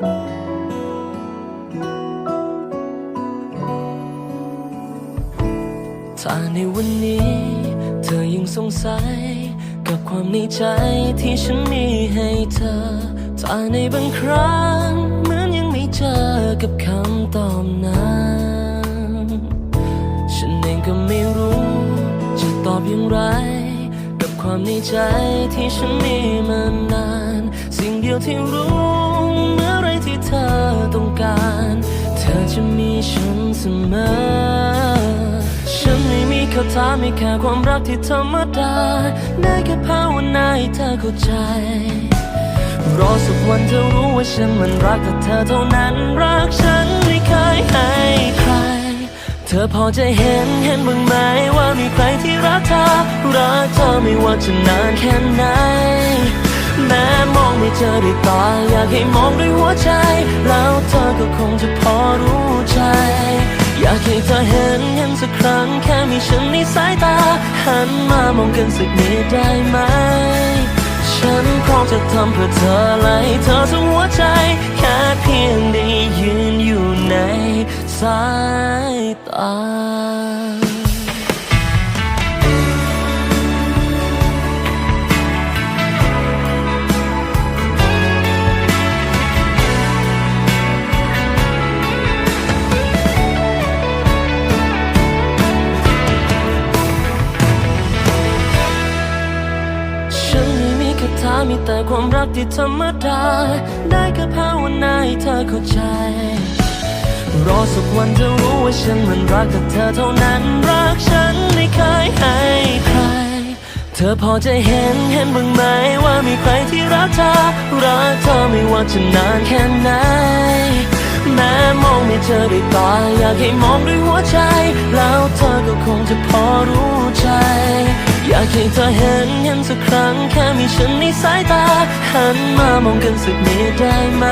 ถ้าในวันนี้ เธอยังสงสัย กับความในใจที่ฉันมีให้เธอ ถ้าในบางครั้งเหมือนยังไม่เจอกับคำตอบนั้นฉันเองก็ไม่รู้ จะตอบอย่างไร ความในใจที่ฉันมีมานาน สิ่งเดียวที่รู้เมื่อไรที่เธอต้องการ เธอจะมีฉันเสมอ ฉันไม่มีคำถามไม่แค่ความรักที่ธรรมดา ได้แค่ภาวนาให้เธอเข้าใจรอสักวันเธอรู้ว่าฉันมันรักแต่เธอเท่านั้นรักฉันไม่เคยให้ เธอพอจะเห็นเห็นบ้างไหมว่ามีใครที่รักเธอ รักเธอไม่ว่าจะนานแค่ไหน แม้มองไม่เจอด้วยตาอยากให้มองด้วยหัวใจ แล้วเธอก็คงจะพอรู้ใจ อยากให้เธอเห็นเห็นสักครั้งแค่มีฉันในสายตา หันมามองกันสักนิดได้ไหม ฉันคงจะทำเพื่อเธอและให้เธอทั้งหัวใจ แค่เพียงได้ยืนอยู่ในสาย ฉันไม่มีคาถามีแต่ความรักที่ธรรมดา ได้แค่ภาวนาให้เธอเข้าใจ รอสักวันเธอรู้ว่าฉันมันรักแต่เธอเท่านั้นรักฉันไม่เคยให้ใคร เธอพอจะเห็นเห็นบ้างไหมว่ามีใครที่รักเธอรักเธอไม่ว่าจะนานแค่ไหนแม้มองไม่เจอด้วยตาอยากให้มองด้วยหัวใจ แล้วเธอก็คงจะพอรู้ใจ อยากให้เธอเห็นเห็นสักครั้งแค่มีฉันในสายตาหันมามองกันสักนิดได้ไหม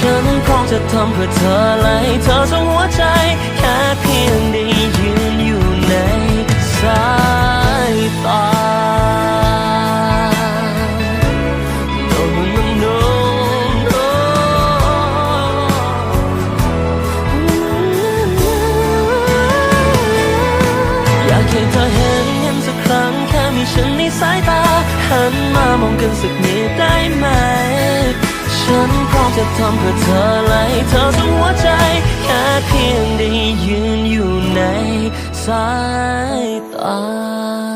ฉันคงจะทำเพื่อเธอและให้เธอทั้งหัวใจ แค่เพียงได้ยืนอยู่ในสายตา No, no, no, no, อยากให้เธอเห็นเห็นสักครั้ง แค่มีฉันในสายตา หันมามองกันสักนิดได้ไหม จะทำเพื่อเธอและให้เธอทั้งหัวใจ แค่เพียงได้ยืนอยู่ในสายตา